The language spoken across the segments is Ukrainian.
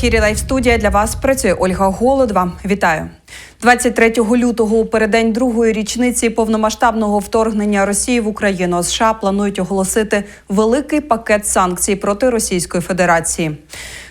ефірі Лайфстудія для вас працює Ольга Голодва. Вітаю 23 лютого. У передень другої річниці повномасштабного вторгнення Росії в Україну США планують оголосити великий пакет санкцій проти Російської Федерації.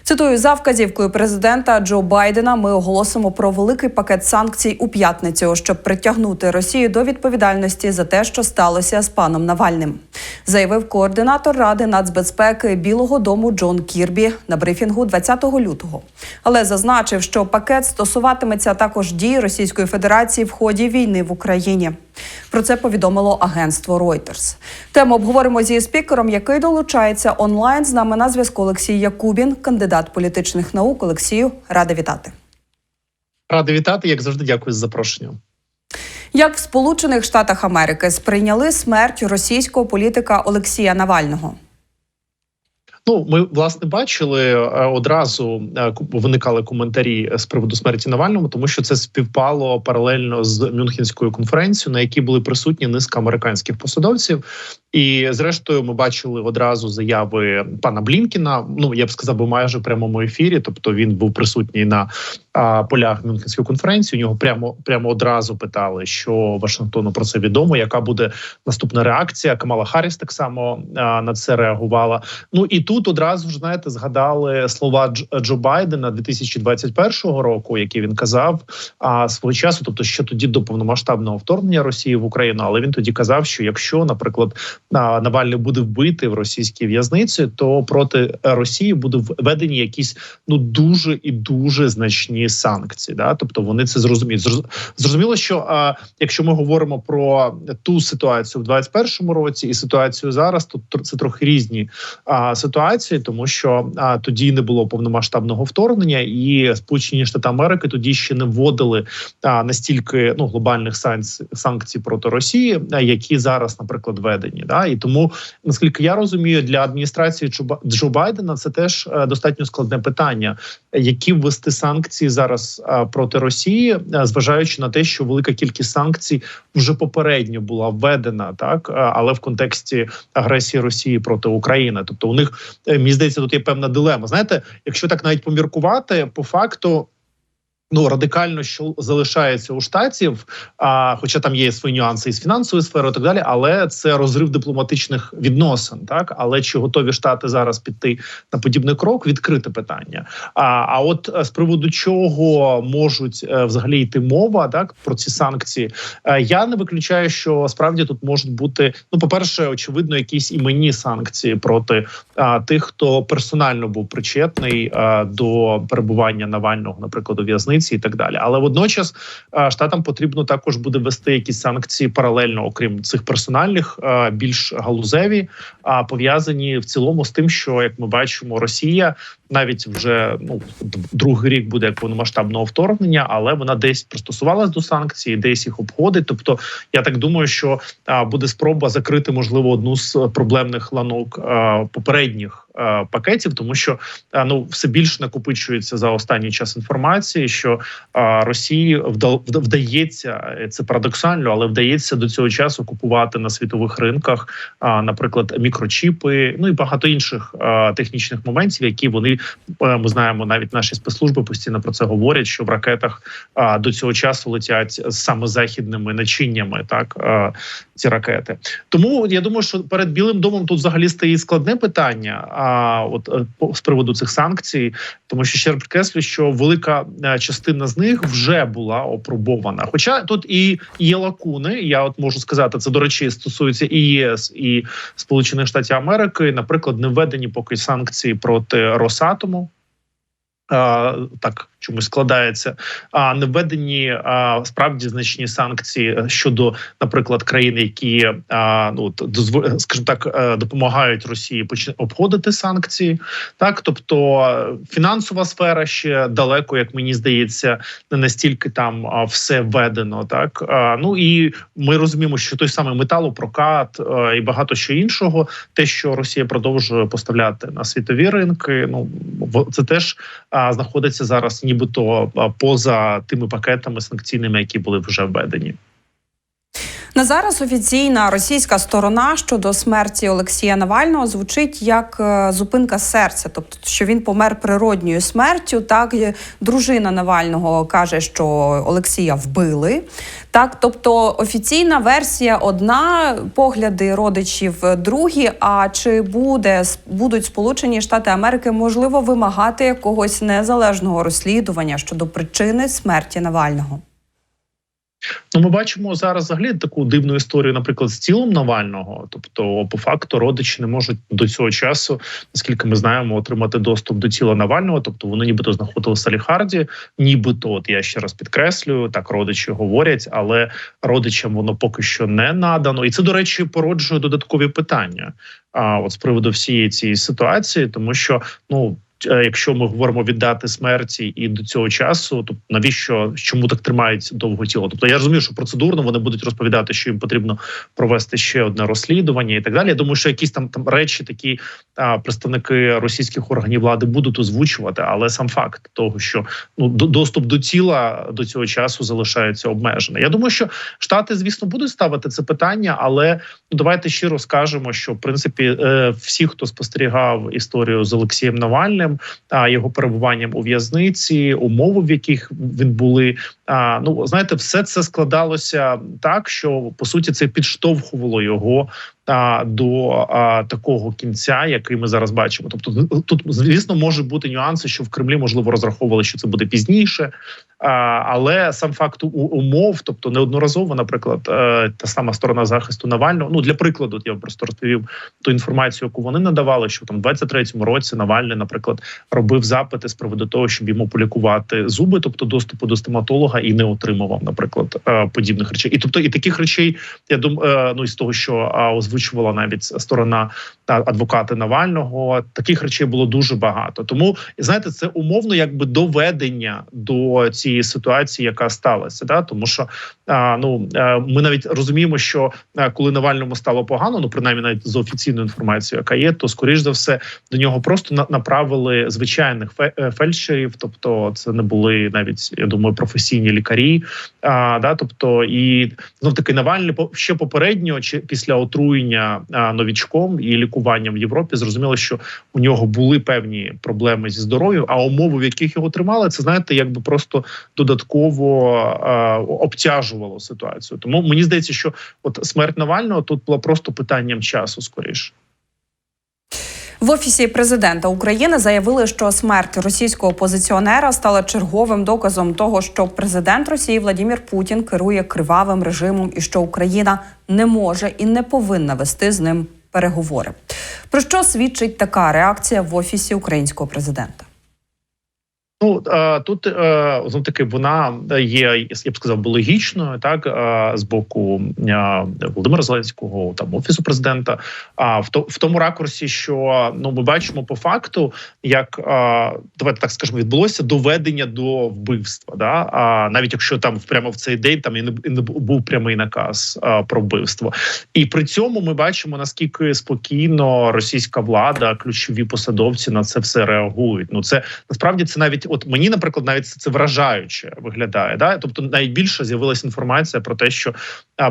Цитую за вказівкою президента Джо Байдена. Ми оголосимо про великий пакет санкцій у п'ятницю, щоб притягнути Росію до відповідальності за те, що сталося з паном Навальним, заявив координатор ради нацбезпеки Білого Дому Джон Кірбі на брифінгу 20 лютого. Але зазначив, що пакет стосуватиметься також дій Російської Федерації в ході війни в Україні. Про це повідомило агентство Reuters. Тему обговоримо зі спікером, який долучається онлайн. З нами на зв'язку Олексій Якубін, кандидат політичних наук. Олексію, рада вітати. Ради вітати, як завжди, дякую за запрошення. Як в Сполучених Штатах Америки сприйняли смерть російського політика Олексія Навального? Ну, ми власне бачили е, одразу е, виникали коментарі з приводу смерті Навального, тому що це співпало паралельно з Мюнхенською конференцією, на якій були присутні низка американських посадовців. І зрештою, ми бачили одразу заяви пана Блінкіна. Ну я б сказав, би майже в прямому ефірі. Тобто він був присутній на полях Мюнхенської конференції. У нього прямо прямо одразу питали, що Вашингтону про це відомо. Яка буде наступна реакція? Камала Харріс так само на це реагувала. Ну і тут одразу ж знаєте, згадали слова Джо Байдена 2021 року, які він казав а свого часу, тобто ще тоді до повномасштабного вторгнення Росії в Україну. Але він тоді казав, що якщо, наприклад, Навальний буде вбитий в російській в'язниці, то проти Росії будуть введені якісь ну дуже і дуже значні санкції. Да, тобто вони це зрозуміють. Зрозуміло, що а, якщо ми говоримо про ту ситуацію в 21-му році і ситуацію зараз, то це трохи різні а, ситуації, тому що а, тоді не було повномасштабного вторгнення, і Сполучені Штати Америки тоді ще не вводили а, настільки ну глобальних санкцій, санкцій проти Росії, які зараз, наприклад, введені. Да? І тому, наскільки я розумію, для адміністрації Джо Байдена це теж е, достатньо складне питання, які ввести санкції зараз е, проти Росії, е, зважаючи на те, що велика кількість санкцій вже попередньо була введена, так але в контексті агресії Росії проти України. Тобто, у них мені здається, тут є певна дилема. Знаєте, якщо так навіть поміркувати, по факту. Ну, радикально що залишається у штатів, а хоча там є свої нюанси із фінансової сфери, і так далі, але це розрив дипломатичних відносин, так але чи готові штати зараз піти на подібний крок? Відкрите питання. А а от е, з приводу чого можуть е, взагалі йти мова, так про ці санкції, е, я не виключаю, що справді тут можуть бути ну, по перше, очевидно, якісь іменні санкції проти а, тих, хто персонально був причетний а, до перебування Навального, наприклад, у в'язниці і так далі. Але водночас штатам потрібно також буде вести якісь санкції паралельно, окрім цих персональних, більш галузеві, а пов'язані в цілому з тим, що як ми бачимо, Росія навіть вже ну другий рік буде як повномасштабного вторгнення, але вона десь пристосувалась до санкцій, десь їх обходить. Тобто, я так думаю, що буде спроба закрити можливо одну з проблемних ланок попередніх. Пакетів, тому що ну все більше накопичується за останній час інформації, що а, Росії вдається це парадоксально, але вдається до цього часу купувати на світових ринках, наприклад, мікрочіпи, ну і багато інших технічних моментів, які вони Е, ми знаємо, навіть наші спецслужби постійно про це говорять. Що в ракетах до цього часу летять саме західними начиннями, так ці ракети. Тому я думаю, що перед білим домом тут взагалі стоїть складне питання. А от е, з приводу цих санкцій, тому що ще підкреслю, що велика е, частина з них вже була опробована. Хоча тут і є лакуни, я от можу сказати, це до речі, стосується і ЄС і Сполучених Штатів Америки, наприклад, не введені поки санкції проти Росатому. Так чомусь складається, а не введені а, справді значні санкції щодо, наприклад, країн, які а, ну дозв... скажімо так е, допомагають Росії обходити санкції, так тобто фінансова сфера ще далеко, як мені здається, не настільки там все введено. Так а, ну і ми розуміємо, що той самий металопрокат а, і багато що іншого, те, що Росія продовжує поставляти на світові ринки, ну це теж а, знаходиться зараз нібито поза тими пакетами санкційними, які були вже введені. На зараз офіційна російська сторона щодо смерті Олексія Навального звучить як е, зупинка серця, тобто що він помер природньою смертю. Так дружина Навального каже, що Олексія вбили. Так, тобто офіційна версія одна, погляди родичів другі. А чи буде будуть Сполучені Штати Америки можливо вимагати якогось незалежного розслідування щодо причини смерті Навального? Ну, ми бачимо зараз взагалі таку дивну історію, наприклад, з тілом Навального. Тобто, по факту, родичі не можуть до цього часу, наскільки ми знаємо, отримати доступ до тіла Навального. Тобто вони нібито знаходилися в Саліхарді, нібито от я ще раз підкреслюю, так родичі говорять, але родичам воно поки що не надано. І це, до речі, породжує додаткові питання. А от з приводу всієї цієї ситуації, тому що ну. Е, якщо ми говоримо віддати смерті і до цього часу, то навіщо чому так тримають довго тіло? Тобто я розумію, що процедурно вони будуть розповідати, що їм потрібно провести ще одне розслідування і так далі. Я думаю, що якісь там там речі, такі а, представники російських органів влади будуть озвучувати, але сам факт того, що ну доступ до тіла до цього часу залишається обмежений. Я думаю, що штати, звісно, будуть ставити це питання, але ну давайте щиро скажемо, що в принципі е, всі, хто спостерігав історію з Олексієм Навальним а його перебуванням у в'язниці, умови, в яких він були. А ну знаєте, все це складалося так, що по суті це підштовхувало його а, до а, такого кінця, який ми зараз бачимо. Тобто, тут звісно може бути нюанси, що в Кремлі можливо розраховували, що це буде пізніше. Але сам факт умов, тобто неодноразово, наприклад, е, та сама сторона захисту Навального. Ну для прикладу, я просто розповів ту інформацію, яку вони надавали, що там в 23-му році Навальний, наприклад, робив запити з приводу того, щоб йому полікувати зуби, тобто доступу до стоматолога, і не отримував, наприклад, е, подібних речей. І тобто, і таких речей я думаю, ну із того, що озвучувала навіть сторона та адвокати Навального, таких речей було дуже багато. Тому знаєте, це умовно, якби доведення до цієї ситуації, яка сталася, да тому що а, ну ми навіть розуміємо, що коли Навальному стало погано, ну принаймні навіть з офіційною інформацією, яка є, то скоріш за все до нього просто направили звичайних е, фельдшерів, тобто це не були навіть я думаю професійні лікарі. А, да, тобто і знов таки Навальний ще попередньо чи після отруєння а, новічком і лікуванням в Європі зрозуміло, що у нього були певні проблеми зі здоров'ям, а умови, в яких його тримали, це знаєте, якби просто додатково е, обтяжувало ситуацію. Тому мені здається, що от смерть Навального тут була просто питанням часу скоріше. В офісі президента України заявили, що смерть російського опозиціонера стала черговим доказом того, що президент Росії Владимир Путін керує кривавим режимом і що Україна не може і не повинна вести з ним переговори. Про що свідчить така реакція в офісі українського президента? Ну тут знов таки вона є, я б сказав, логічною, так з боку Володимира Зеленського, там офісу президента. А в в тому ракурсі, що ну ми бачимо по факту, як давайте так скажемо, відбулося доведення до вбивства. Да? А навіть якщо там прямо в цей день там і не, і не був прямий наказ про вбивство, і при цьому ми бачимо наскільки спокійно російська влада, ключові посадовці на це все реагують. Ну це насправді це навіть от мені, наприклад, навіть це вражаюче виглядає. Да? Тобто, найбільше з'явилася інформація про те, що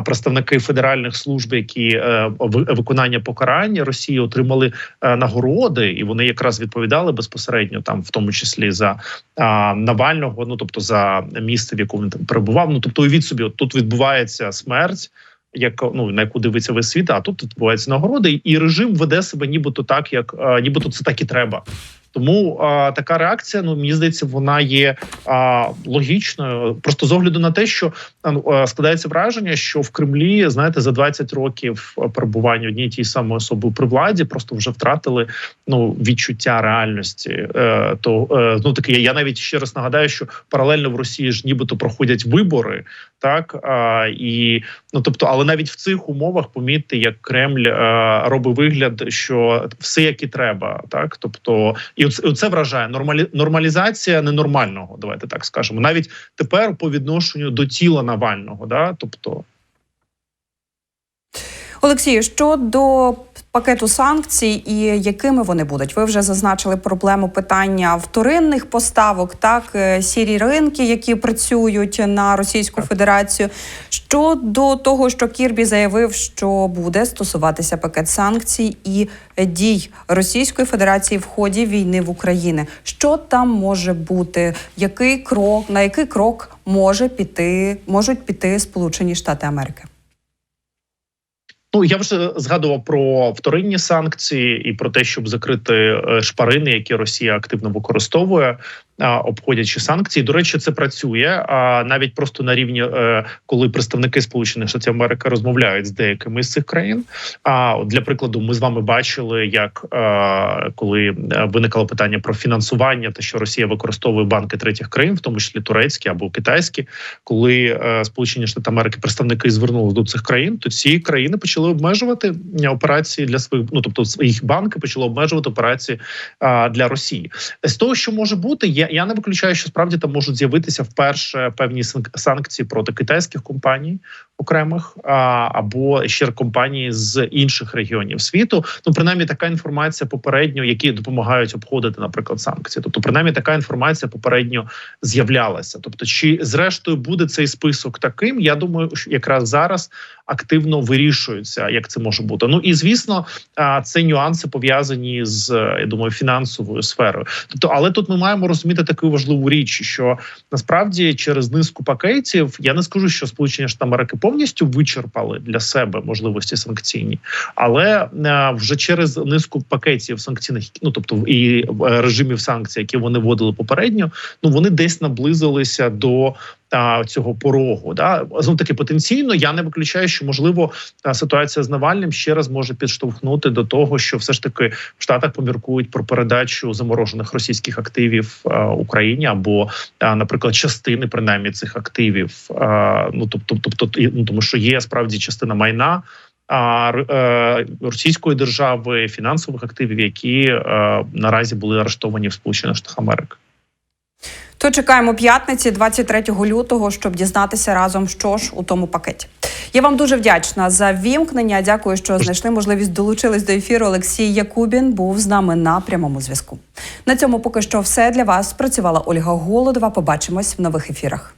представники федеральних служб, які е, виконання покарання Росії отримали е, нагороди, і вони якраз відповідали безпосередньо там, в тому числі за Навального, ну тобто за місце, в якому він там перебував. Ну тобто, уявіть собі, от тут відбувається смерть. Як ну на яку дивиться весь світ, а тут відбуваються нагороди, і режим веде себе, нібито так, як нібито це так і треба. Тому а, така реакція, ну мені здається, вона є а, логічною. Просто з огляду на те, що а, складається враження, що в Кремлі знаєте за 20 років перебування однієї тієї самої особи при владі, просто вже втратили ну відчуття реальності. Е, То е, ну таки я навіть ще раз нагадаю, що паралельно в Росії ж нібито проходять вибори, так а, і ну тобто, але навіть в цих умовах помітьте, як Кремль е, робить вигляд, що все як і треба, так тобто. І це вражає нормалі... нормалізація ненормального. Давайте так скажемо. Навіть тепер по відношенню до тіла Навального, да, тобто. Олексію, щодо пакету санкцій і якими вони будуть? Ви вже зазначили проблему питання вторинних поставок, так е, сірі ринки, які працюють на Російську Федерацію. Щодо того, що Кірбі заявив, що буде стосуватися пакет санкцій і дій Російської Федерації в ході війни в Україні. Що там може бути? Який крок на який крок може піти, можуть піти Сполучені Штати Америки? Ну я вже згадував про вторинні санкції і про те, щоб закрити е, шпарини, які Росія активно використовує, обходячи санкції. До речі, це працює. А навіть просто на рівні, е, коли представники Сполучених Штатів Америки розмовляють з деякими з цих країн. А от для прикладу, ми з вами бачили, як е, коли е, виникало питання про фінансування, те, що Росія використовує банки третіх країн, в тому числі турецькі або китайські, коли Сполучені Штати Америки представники звернулися до цих країн, то ці країни почали обмежувати операції для своїх, ну тобто їх банки почали обмежувати операції для Росії. З того, що може бути, я, я не виключаю, що справді там можуть з'явитися вперше певні санк- санкції проти китайських компаній окремих а, або ще компаній з інших регіонів світу. Ну принаймні така інформація попередньо, які допомагають обходити, наприклад, санкції. Тобто, принаймні така інформація попередньо з'являлася. Тобто, чи зрештою буде цей список таким? Я думаю, що якраз зараз активно вирішується, як це може бути. Ну і звісно, це нюанси пов'язані з я думаю фінансовою сферою. Тобто, але тут ми маємо розуміти таку важливу річ, що насправді через низку пакетів я не скажу, що Сполучені Штати Америки повністю вичерпали для себе можливості санкційні, але е, вже через низку пакетів санкційних, ну тобто і е, режимів санкцій, які вони вводили попередньо, ну вони десь наблизилися до а, цього порогу. Да знов таки потенційно. Я не виключаю, що можливо ситуація з Навальним ще раз може підштовхнути до того, що все ж таки в Штатах поміркують про передачу заморожених російських активів а, Україні або, а, наприклад, частини принаймні цих активів. А, ну тобто, тобто, ну, тому що є справді частина майна. Е, російської держави фінансових активів, які е, наразі були арештовані в Сполучених Штатах Америки. То чекаємо п'ятниці, 23 лютого, щоб дізнатися разом, що ж у тому пакеті. Я вам дуже вдячна за вімкнення. Дякую, що знайшли можливість долучились до ефіру. Олексій Якубін був з нами на прямому зв'язку. На цьому поки що все для вас. Працювала Ольга Голодова. Побачимось в нових ефірах.